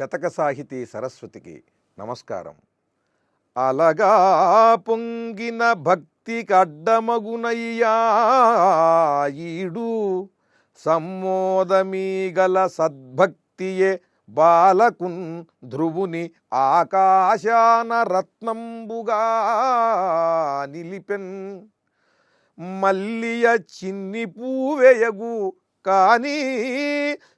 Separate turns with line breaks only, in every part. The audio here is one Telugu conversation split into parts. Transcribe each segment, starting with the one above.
శతక సాహితీ సరస్వతికి నమస్కారం. అలగా పొంగిన భక్తికి అడ్డమగునయ్యా ఈడు. సమ్మోదమీగల సద్భక్తియే బాలకున్ ధ్రువుని ఆకాశాన రత్నంబుగా నిలిపెన్. మల్లియ చిన్ని పూవేయగు కానీ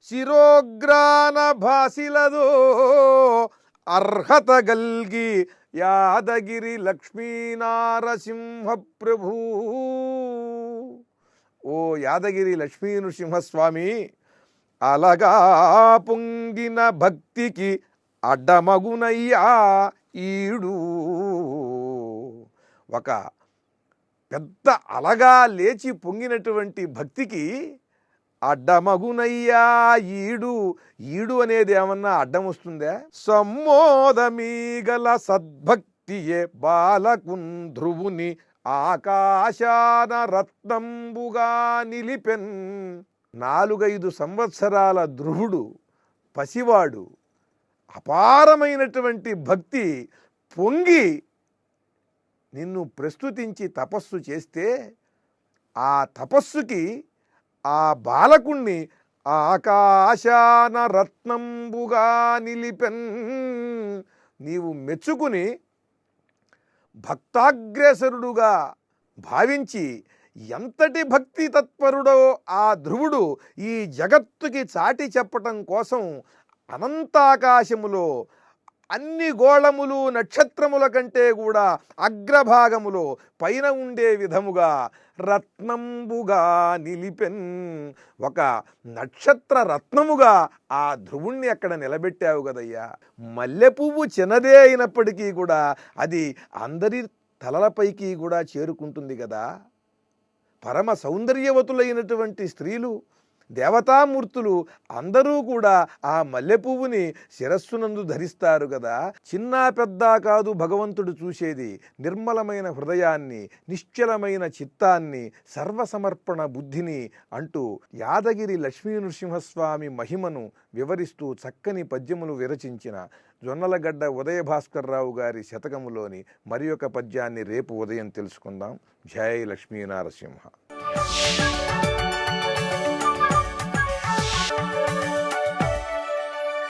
శిరోగ్రాన భాసిలదో అర్హత గల్గి యాదగిరి లక్ష్మీనారసింహప్రభు. ఓ యాదగిరి లక్ష్మీ నృసింహస్వామి అలగా పొంగిన భక్తికి అడ్డమగునయ్యా ఈడు. ఒక పెద్ద అలగా లేచి పొంగినటువంటి భక్తికి అడ్డమగునయ్యా ఈడు ఈడు అనేది ఏమన్నా అడ్డం వస్తుందా? సమ్మోదమీగల సద్భక్తియే బాలకున్ ధ్రువుని ఆకాశాన రత్నంబుగా నిలిపెన్ నాలుగైదు సంవత్సరాల ధ్రువుడు పసివాడు అపారమైనటువంటి భక్తి పొంగి నిన్ను ప్రస్తుతించి తపస్సు చేస్తే ఆ తపస్సుకి ఆ బాలకుణ్ణి ఆకాశాన రత్నంబుగా నిలిపెన్. నీవు మెచ్చుకుని భక్తాగ్రేసరుడుగా భావించి ఎంతటి భక్తి తత్పరుడో ఆ ధ్రువుడు ఈ జగత్తుకి చాటి చెప్పటం కోసం అనంతాకాశములో అన్ని గోళములు నక్షత్రముల కంటే కూడా అగ్రభాగములో పైన ఉండే విధముగా రత్నంబుగా నిలిపెన్. ఒక నక్షత్ర రత్నముగా ఆ ధ్రువుణ్ణి అక్కడ నిలబెట్టావు కదయ్యా. మల్లె పువ్వు చిన్నదే అయినప్పటికీ కూడా అది అందరి తలలపైకి కూడా చేరుకుంటుంది కదా. పరమ సౌందర్యవతులైనటువంటి స్త్రీలు దేవతామూర్తులు అందరూ కూడా ఆ మల్లె పువ్వుని శిరస్సునందు ధరిస్తారు కదా చిన్న పెద్ద కాదు భగవంతుడు చూసేది నిర్మలమైన హృదయాన్ని నిశ్చలమైన చిత్తాన్ని సర్వసమర్పణ బుద్ధిని అంటూ యాదగిరి లక్ష్మీ నృసింహస్వామి మహిమను వివరిస్తూ చక్కని పద్యములు విరచించిన జొన్నలగడ్డ ఉదయ భాస్కర్రావు గారి శతకములోని మరి ఒక పద్యాన్ని రేపు ఉదయం తెలుసుకుందాం. జై లక్ష్మీ నారసింహ.